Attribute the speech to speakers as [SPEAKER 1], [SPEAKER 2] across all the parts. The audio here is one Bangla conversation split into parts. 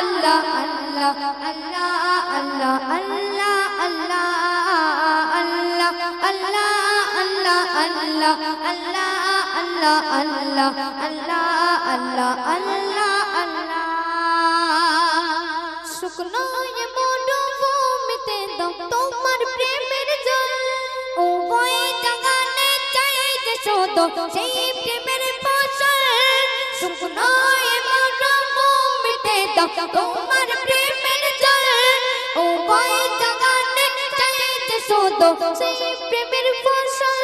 [SPEAKER 1] আল্লাহ আল্লাহ আল্লাহ আল্লাহ আল্লাহ আল্লাহ আল্লাহ আল্লাহ আল্লাহ আল্লাহ আল্লাহ আল্লাহ আল্লাহ আল্লাহ সেই প্রেমের ফসল শুকনো তোমার প্রেমের জল ও বই জাগানে চাই যে শুধু সেই প্রেমের ফসল।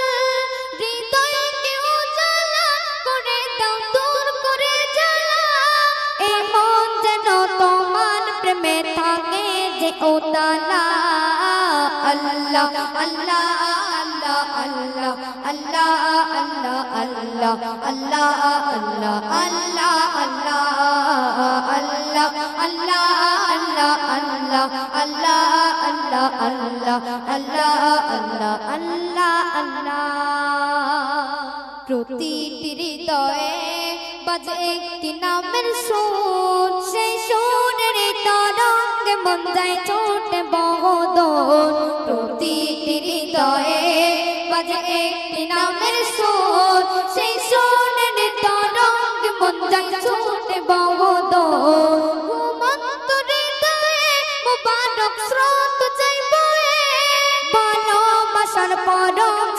[SPEAKER 1] হৃদয়কে উজালা করে দাও, দূর করে জ্বালা। এই মন যেন তোমার প্রেমে থাকে যে ওতালা আল্লাহ আল্লাহ আল্লাহ আল্লাহ আল্লাহ আল্লাহ আল্লাহ আল্লাহ আল্লাহ আল্লাহ। আল্লাহ আল্লাহ আল্লাহ আল্লাহ আল্লাহ আল্লাহ আল্লাহ আল্লাহ আল্লাহ আল্লাহ প্রতিটি হৃদয়ে বাজে একটি নামের সুর সেই সুরের তরঙ্গে মন যায় ছোটে বহদন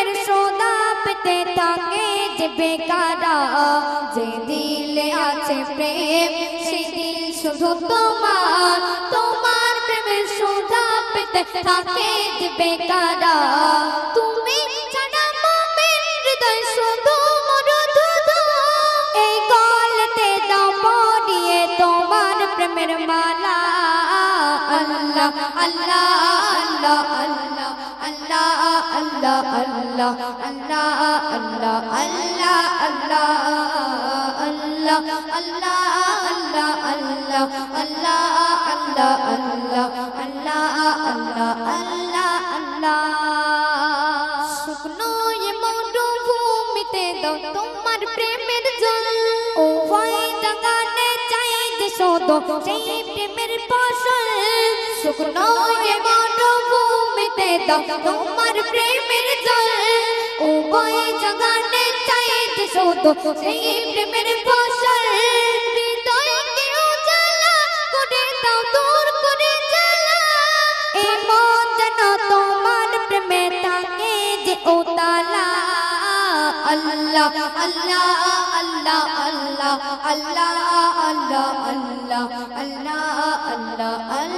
[SPEAKER 1] প্রেমের সোদা পেতে যে বেকারা যে দিলে আছে প্রেম সেই দিল শুধু তোমার তোমার প্রেমের সোদা পেতে যে বেকারা তুমি মালা আল্লাহ আল্লাহ আল্লাহ আল্লাহ আল্লাহ আল্লাহ আল্লাহ আল্লাহ আল্লাহ আল্লাহ আল্লাহ আল্লাহ আল্লাহ আল্লাহ আল্লাহ আল্লাহ আল্লাহ আল্লাহ শুকনো এ মরুভূমিতে দাও তোমার প্রেমের জল ও ভয় জাগানে চাই শোধ সেই প্রেমের ফসল শুকনো এ মরুভূমিতে দাও তোমার প্রেমের জল। ও ভয় জাগানে চাই যে সেই প্রেমের ফসল। হৃদয়কে উজালা করে দাও দূর করে জ্বালা। এই মন যেন তোমার প্রেমে থাকে যে ওতালা আল্লাহ আল্লাহ আল্লাহ আল্লাহ আল্লাহ আল্লাহ আল্লাহ আল্লাহ আল্লাহ আল্লাহ আল্লাহ।